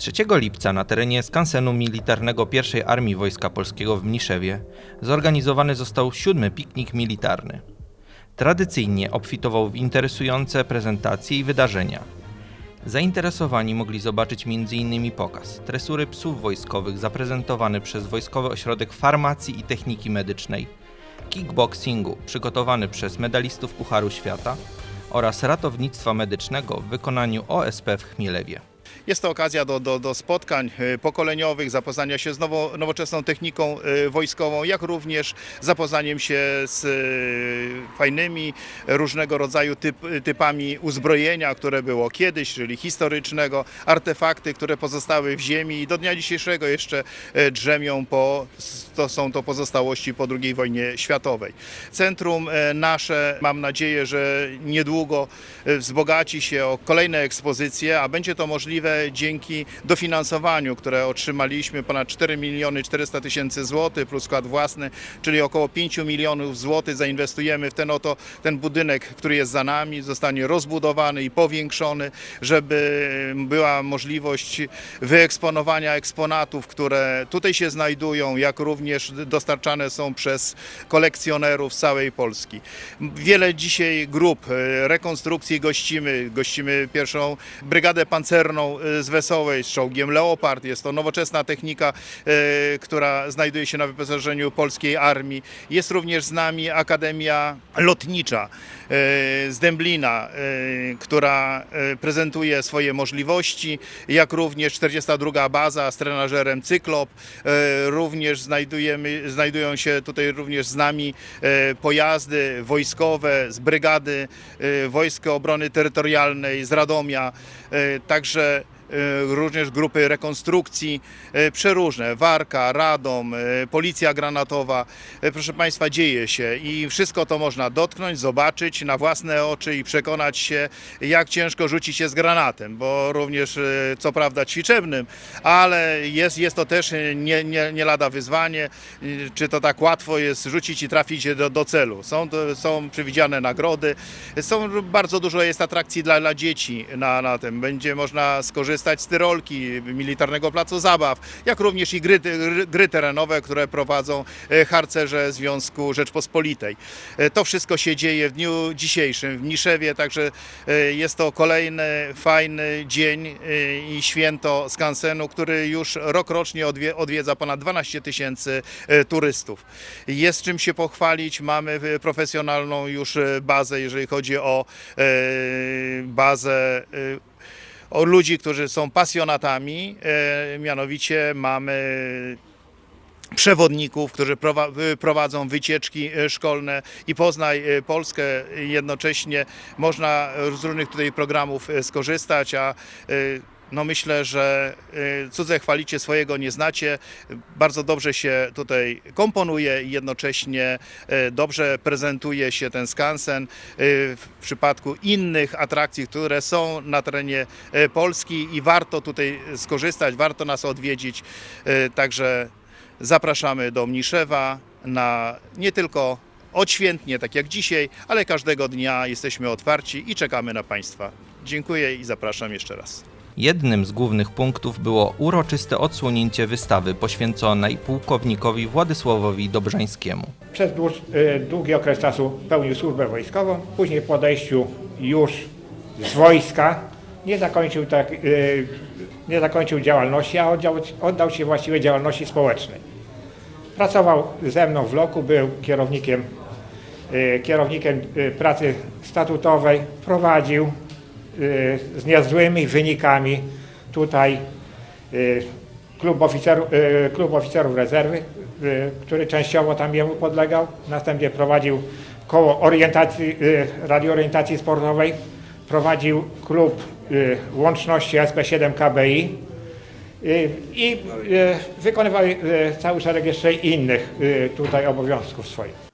3 lipca na terenie skansenu militarnego I Armii Wojska Polskiego w Mniszewie zorganizowany został siódmy piknik militarny. Tradycyjnie obfitował w interesujące prezentacje i wydarzenia. Zainteresowani mogli zobaczyć m.in. pokaz tresury psów wojskowych zaprezentowany przez Wojskowy Ośrodek Farmacji i Techniki Medycznej, kickboxingu przygotowany przez medalistów Pucharu Świata oraz ratownictwa medycznego w wykonaniu OSP w Chmielewie. Jest to okazja do, do, do spotkań e, pokoleniowych, zapoznania się z nowo, nowoczesną techniką e, wojskową, jak również zapoznaniem się z e, fajnymi różnego rodzaju typ, typami uzbrojenia, które było kiedyś, czyli historycznego, artefakty, które pozostały w ziemi i do dnia dzisiejszego jeszcze drzemią, po, to są to pozostałości po II wojnie światowej. Centrum nasze, mam nadzieję, że niedługo wzbogaci się o kolejne ekspozycje, a będzie to możliwe dzięki dofinansowaniu, które otrzymaliśmy ponad 4 miliony 400 tysięcy złotych plus skład własny, czyli około 5 milionów złotych zainwestujemy w ten oto ten budynek, który jest za nami, zostanie rozbudowany i powiększony, żeby była możliwość wyeksponowania eksponatów, które tutaj się znajdują, jak również dostarczane są przez kolekcjonerów z całej Polski. Wiele dzisiaj grup e, rekonstrukcji gościmy. Gościmy pierwszą brygadę pancerną e, z Wesołej z czołgiem Leopard. Jest to nowoczesna technika, e, która znajduje się na wyposażeniu polskiej armii. Jest również z nami Akademia Lotnicza e, z Dęblina, która prezentuje swoje możliwości, jak również 42. baza z trenażerem Cyklop. Również znajdujemy, znajdują się tutaj również z nami pojazdy wojskowe z brygady e, Wojsk Obrony Terytorialnej z Radomia. Także również grupy rekonstrukcji e, przeróżne, Warka, Radom, e, Policja Granatowa. Proszę Państwa, dzieje się i wszystko to można dotknąć, zobaczyć na własne oczy i przekonać się, jak ciężko rzucić się z granatem, bo również co prawda ćwiczebnym, ale jest, jest to też nie, nie, nie lada wyzwanie, czy to tak łatwo jest rzucić i trafić do, do celu. Są, są przewidziane nagrody, są bardzo dużo jest atrakcji dla, dla dzieci na, na tym. Będzie można skorzystać z tyrolki, militarnego placu zabaw, jak również i gry, gry, terenowe, które prowadzą e, harcerze Związku Rzeczpospolitej. E, To wszystko się dzieje w dniu dzisiejszym w Mniszewie, także e, jest to kolejny fajny dzień i święto skansenu, który już rokrocznie odwie, odwiedza ponad 12 tysięcy turystów. Jest czym się pochwalić, mamy profesjonalną już bazę, jeżeli chodzi o bazę o ludzi, którzy są pasjonatami, e, mianowicie mamy przewodników, którzy prowadzą wycieczki e, szkolne i Poznaj e, Polskę jednocześnie. Można z różnych tutaj programów skorzystać, a no myślę, że e, cudze chwalicie, swojego nie znacie. Bardzo dobrze się tutaj komponuje i jednocześnie e, dobrze prezentuje się ten skansen e, w przypadku innych atrakcji, które są na terenie Polski i warto tutaj skorzystać, warto nas odwiedzić. Także Zapraszamy do Mniszewa na nie tylko odświętnie, tak jak dzisiaj, ale każdego dnia jesteśmy otwarci i czekamy na Państwa. Dziękuję i zapraszam jeszcze raz. Jednym z głównych punktów było uroczyste odsłonięcie wystawy poświęconej pułkownikowi Władysławowi Dobrzańskiemu. Przez dłuż, y, długi okres czasu pełnił służbę wojskową, później po odejściu już z wojska nie zakończył, tak, y, nie zakończył działalności, a oddał, oddał się właściwie działalności społecznej. Pracował ze mną w loku, był kierownikiem, y, kierownikiem pracy statutowej, prowadził z niezłymi wynikami tutaj y, klub, oficerów, y, klub oficerów rezerwy, y, który częściowo tam jemu podlegał. Następnie prowadził koło orientacji, y, radioorientacji sportowej, prowadził klub y, łączności SP7 KBI y, i y, wykonywał y, cały szereg jeszcze innych y, tutaj obowiązków swoich.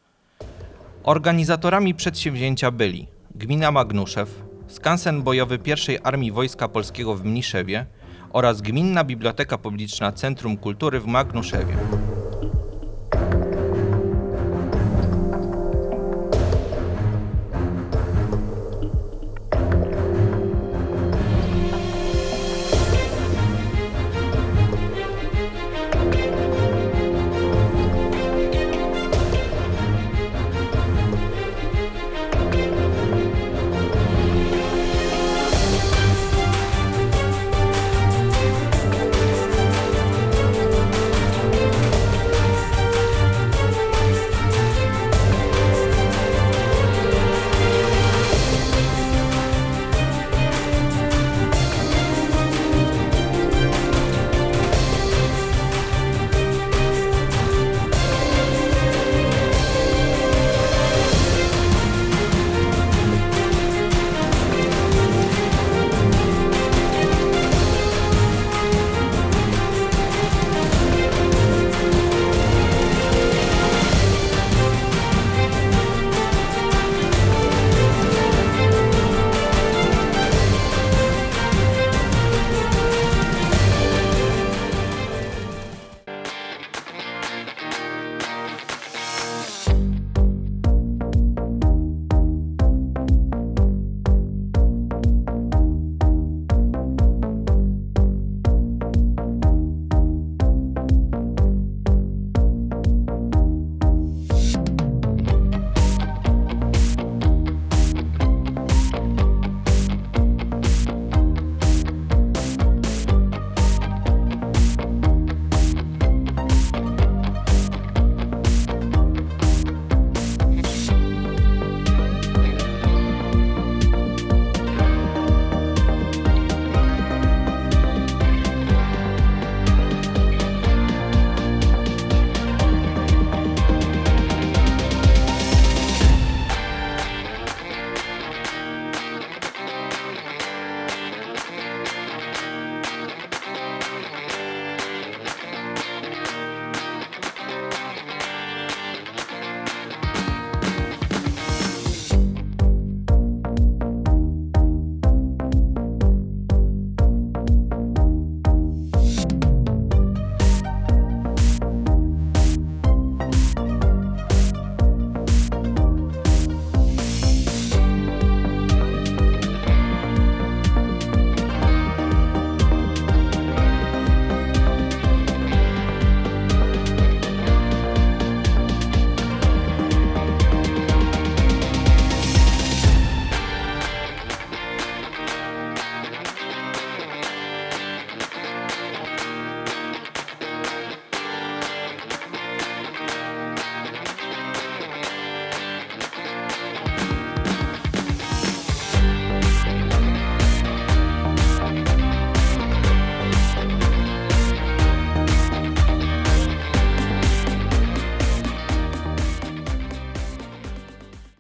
Organizatorami przedsięwzięcia byli Gmina Magnuszew, Skansen Bojowy I Armii Wojska Polskiego w Mniszewie oraz Gminna Biblioteka Publiczna Centrum Kultury w Magnuszewie.